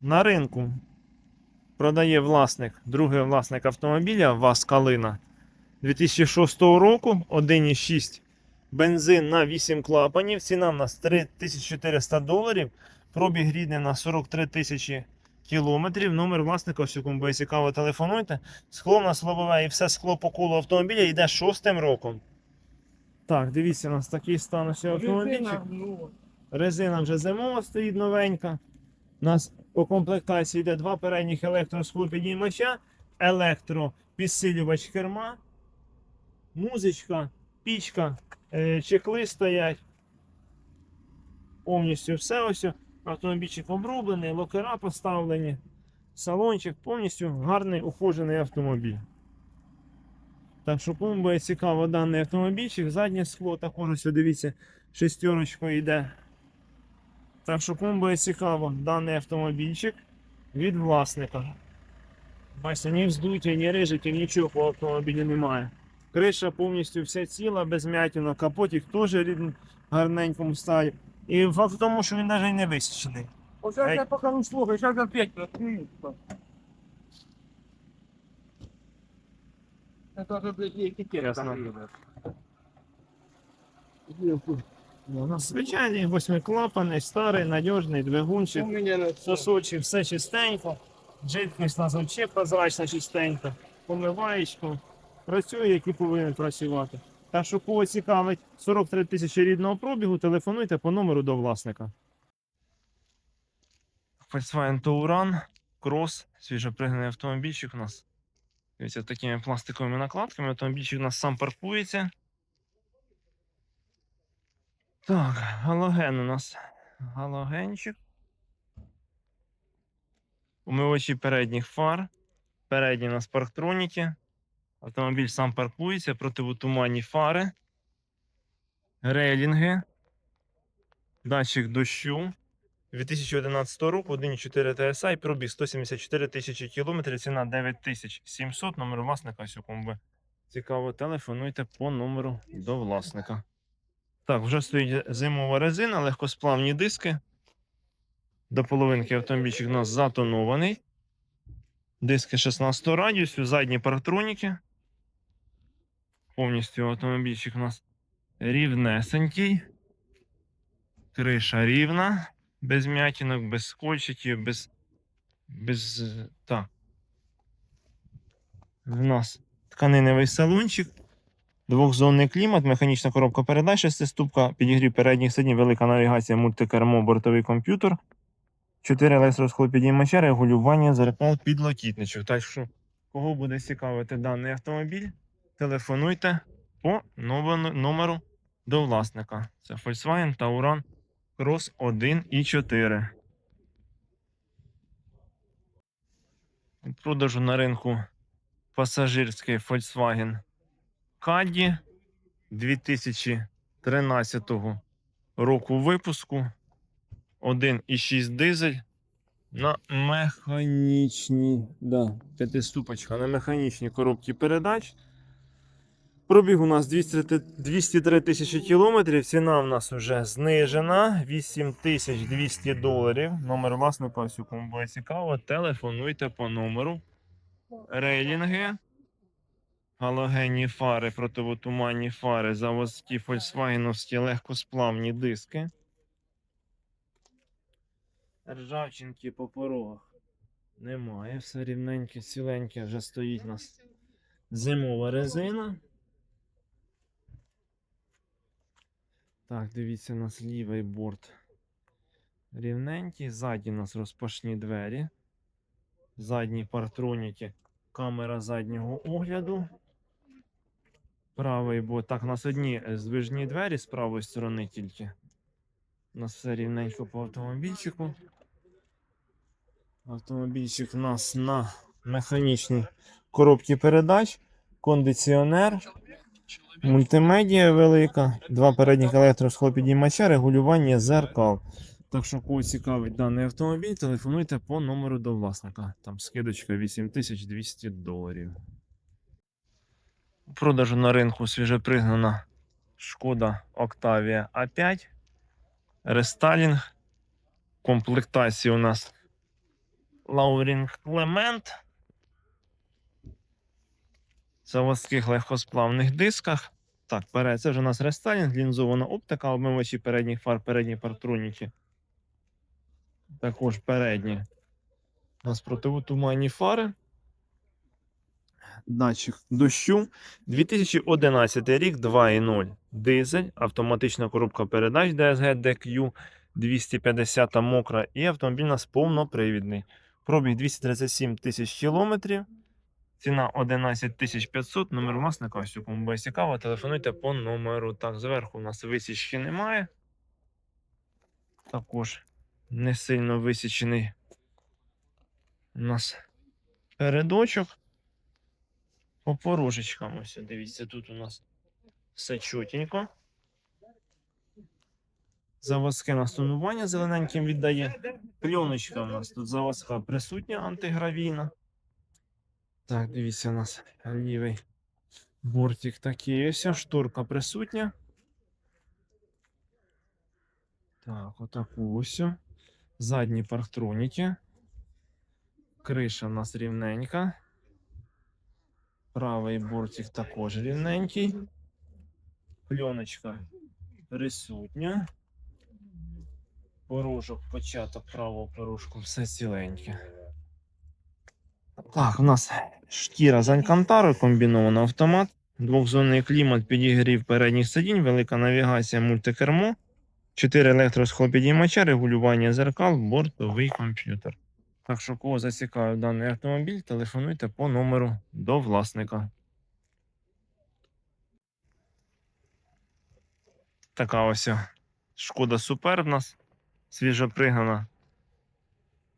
На ринку продає власник, другий власник автомобіля ВАЗ Калина 2006 року 1,6 бензин на 8 клапанів. Ціна в нас 3400 доларів. Пробіг рідний на 43 тисячі кілометрів. Номер власника, ось кому буде цікаво, телефонуйте. Скло в нас лобове і все скло по колу автомобіля йде шостим роком. Так, дивіться, у нас такий стан автомобільчик. ну, Резина вже зимова стоїть новенька. У нас по комплектації йде два передніх електросклопідіймача, електропідсилювач керма, музичка, пічка, е, чехли стоять. Повністю все ось. Автомобільчик оброблений, локера поставлені. Салончик повністю гарний ухожений автомобіль. Так що кому буде цікаво даний автомобільчик, заднє скло також ось дивіться, шестерочкою йде. Так що кому буде цікаво даний автомобільчик від власника. Бачите, ні вздуття, ні рижиків, нічого по автомобілі немає. Криша повністю вся ціла, без м'ятінок, капотик теж рідн- гарненькому стані. І факт в тому, що він навіть не висічений. Вот сейчас Эй. я покажу слухай, сейчас опять открыется. Это же, блядь, не этикетка. Ясно. блин. Ну, Звичайний восьмиклапаний, старий, надіжний двигунчик. У меня на Сосочі, все чистенько. Жидкість у нас взагалі прозрачна чистенька. Помиваєчку. Працює, як і повинен працювати. Так що кого цікавить 43 тисячі рідного пробігу, телефонуйте по номеру до власника. Volkswagen Touran Cross, свіжопригнаний автомобільчик у нас. Дивіться, такими пластиковими накладками. Автомобільчик у нас сам паркується. Так, галоген у нас. Галогенчик. Умивачі передніх фар. Передні у нас парктроніки. Автомобіль сам паркується, противотуманні фари. Рейлінги. Датчик дощу. 2011 року 1.4 TSI, пробіг 174 тисячі кілометрів, ціна 9700, номер власника, ось цікаво, телефонуйте по номеру до власника. Так, вже стоїть зимова резина, легкосплавні диски. До половинки автомобільчик у нас затонований. Диски 16 радіусу, задні парктроніки. Повністю автомобільчик у нас рівнесенький. Криша рівна, без м'ятінок, без скольчиків, без. без. е, Так. У нас тканиневий салончик. Двохзонний клімат, механічна коробка передач, шестиступка, підігрів передніх сидінь, велика навігація, мультикермо, бортовий комп'ютер. 4 електросклопідіймача, регулювання зеркал підлокітничок. Так що, кого буде цікавити даний автомобіль, телефонуйте по номеру до власника. Це Volkswagen Tauran Cross 1 і 4. Продажу на ринку пасажирський Volkswagen Caddy 2013 року випуску. 1,6 дизель на механічній, да, п'ятиступочка на механічній коробці передач. Пробіг у нас 203 203 тисячі кілометрів. Ціна в нас вже знижена 8200 доларів. Номер власника, у кому буде цікаво. Телефонуйте по номеру. Рейлінги. Галогенні фари, противотуманні фари, заводські фольксвагеновські легкосплавні диски. Ржавчинки по порогах немає. Все рівненьке, ціленьке вже стоїть у нас зимова резина. Так, дивіться, у нас лівий борт рівненький. Ззаді у нас розпашні двері. Задні партроніки, камера заднього огляду. Правий борт. Так, у нас одні е, здвижні двері з правої сторони тільки. У нас все рівненько по автомобільчику. Автомобільчик у нас на механічній коробці передач, кондиціонер, мультимедія велика, два передніх електросхлопідіймача, регулювання зеркал. Так що, кого цікавить даний автомобіль, телефонуйте по номеру до власника. Там скидочка 8200 доларів. Продажу на ринку свіжепригнана Шкода Octavia A5. Рестайлінг. Комплектація у нас Лаурінг Клемент. Заводських легкосплавних дисках. Так, це вже у нас рестайлінг, лінзована оптика, обмивачі передніх фар, передні партроніки. Також передні. У нас противотуманні фари. Датчик дощу. 2011 рік 2.0. Дизель, автоматична коробка передач DSG DQ 250 мокра і автомобіль у нас повнопривідний. Пробіг 237 тисяч кілометрів. Ціна 11 тисяч 500. Номер власника, ось кому буде цікаво, телефонуйте по номеру. Так, зверху у нас висічки немає. Також не сильно висічений у нас передочок. По порожечкам ось, дивіться, тут у нас все чотенько. Заводське настонування зелененьким віддає. Пленочка у нас тут заводська присутня антигравійна. Так, дивіться, у нас лівий бортик такий ось, шторка присутня. Так, отаку ось. Задні парктроніки. Криша у нас рівненька. Правий бортик також рівненький. Пленочка присутня. Порожок, початок правого порожку, все ціленьке. Так, у нас шкіра з Алькантари, комбінований автомат, двохзонний клімат, підігрів передніх сидінь, велика навігація, мультикермо, 4 електросхлопідіймача, регулювання зеркал, бортовий комп'ютер. Так що, кого зацікавив даний автомобіль, телефонуйте по номеру до власника. Така ось шкода супер в нас свіжопригнана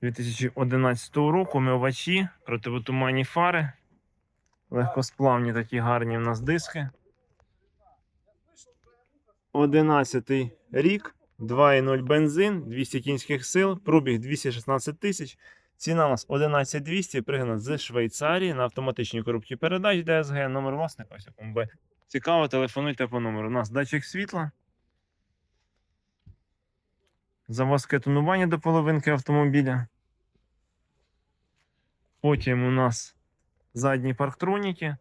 2011 року. Мивачі, противотуманні фари. Легкосплавні такі гарні в нас диски. 11 рік, 2,0 бензин, 200 кінських сил, пробіг 216 тисяч. Ціна у нас 11200, пригнана з Швейцарії на автоматичній коробці передач DSG, номер власника. Ось якому би цікаво, телефонуйте по номеру. У нас датчик світла. Заводське тонування до половинки автомобіля. Потім у нас задні парктроніки.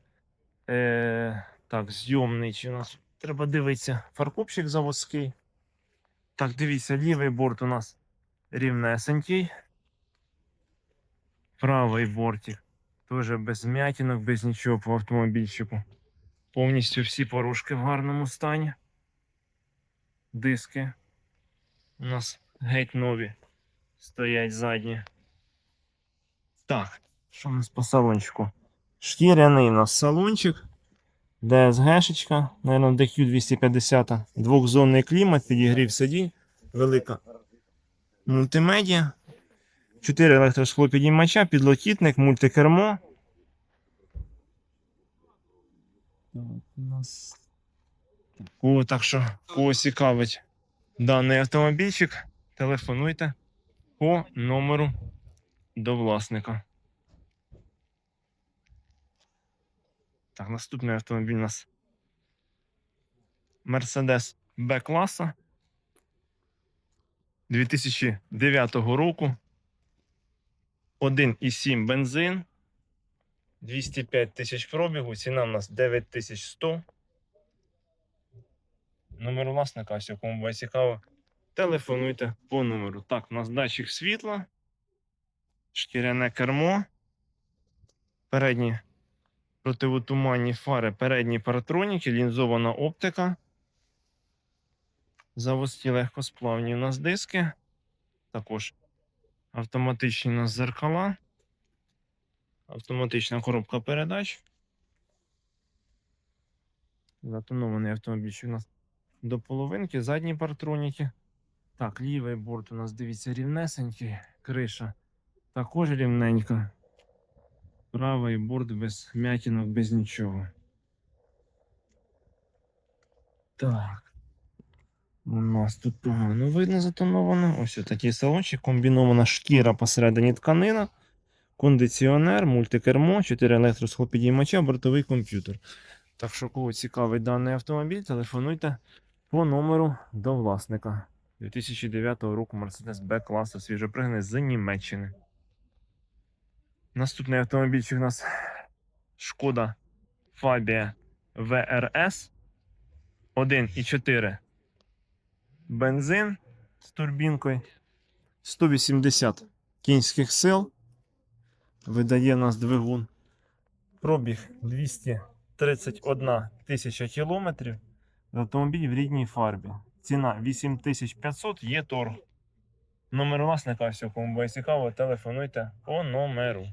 Е, так, зйомний. Чи у нас треба дивитися фаркопчик заводський. Так, дивіться, лівий борт у нас рівнесенький. Правий бортик. Теж без м'ятінок, без нічого по автомобільчику. Повністю всі порушки в гарному стані. Диски. У нас геть нові стоять задні. Так, що у нас по салончику? Шкіряний у нас салончик. DSG-шечка, наверное, DQ 250. Двохзонний клімат, підігрів сидінь, велика мультимедіа. 4 електросхлопідіймача, підлокітник, мультикермо. О, так що, кого цікавить даний автомобільчик, телефонуйте по номеру до власника. Так, наступний автомобіль у нас Mercedes B-класа 2009 року. 1,7 бензин. 205 тисяч пробігу. Ціна у нас 9100. Номер власника, ось якому буде цікаво. Телефонуйте по номеру. Так, у нас датчик світла, шкіряне кермо, передні противотуманні фари, передні паратроніки, лінзована оптика. Заводські легкосплавні у нас диски. Також автоматичні у нас зеркала. Автоматична коробка передач. Затонований автомобіль у нас до половинки, задні партроніки. Так, лівий борт у нас, дивіться, рівнесенький, криша також рівненька. Правий борт без м'ятінок, без нічого. Так. У нас тут погано видно затоновано. Ось такий салончик, комбінована шкіра посередині тканина, кондиціонер, мультикермо, 4 електросхлопідіймача, бортовий комп'ютер. Так що, кого цікавий даний автомобіль, телефонуйте по номеру до власника. 2009 року Mercedes B класу свіжопригнаний з Німеччини. Наступний автомобільчик у нас Шкода Фабія ВРС 1,4 бензин з турбінкою 180 кінських сил. Видає нас двигун. Пробіг 231 тисяча кілометрів. Автомобіль в рідній фарбі. Ціна 8500, є торг. Номер власника, кому буде цікаво, телефонуйте по номеру.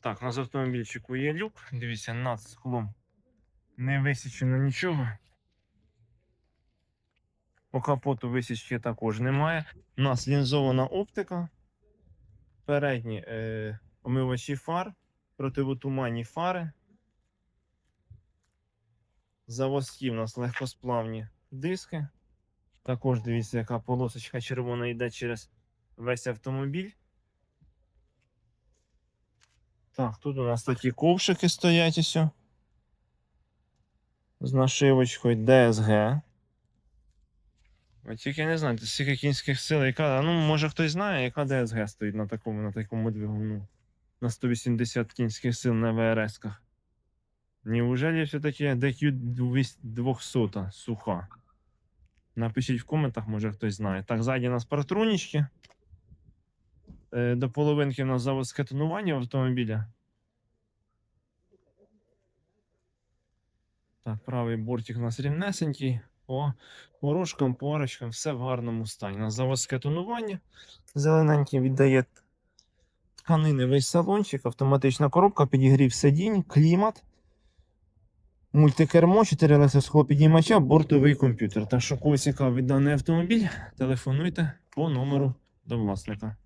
Так, у нас в автомобільчику є люк. Дивіться, над склом не висічено нічого. По капоту висічки також немає. У нас лінзована оптика. Передні е, омивачі фар, противотуманні фари. Заводські у нас легкосплавні диски. Також дивіться, яка полосочка червона йде через весь автомобіль. Так, тут у нас такі ковшики стоять ось. З нашивочкою DSG. От тільки не знаю, скільки кінських сил, яка. Ну, може хтось знає, яка DSG стоїть на такому, на такому двигуну. На 180 кінських сил на ВРС-ках. Неужели все-таки DQ 200 суха? Напишіть в коментах, може хтось знає. Так, ззаді у нас паратронічки. Е, До половинки у нас заводське тонування автомобіля. Так, правий бортик у нас рівнесенький. По порожкам, порочкам, все в гарному стані. У нас заводське тонування. Зелененький віддає тканини весь салончик, автоматична коробка, підігрів сидінь, клімат. Мультикермо, 4 електроскопідіймача, бортовий комп'ютер. Так що, кого цікавить даний автомобіль, телефонуйте по номеру до власника.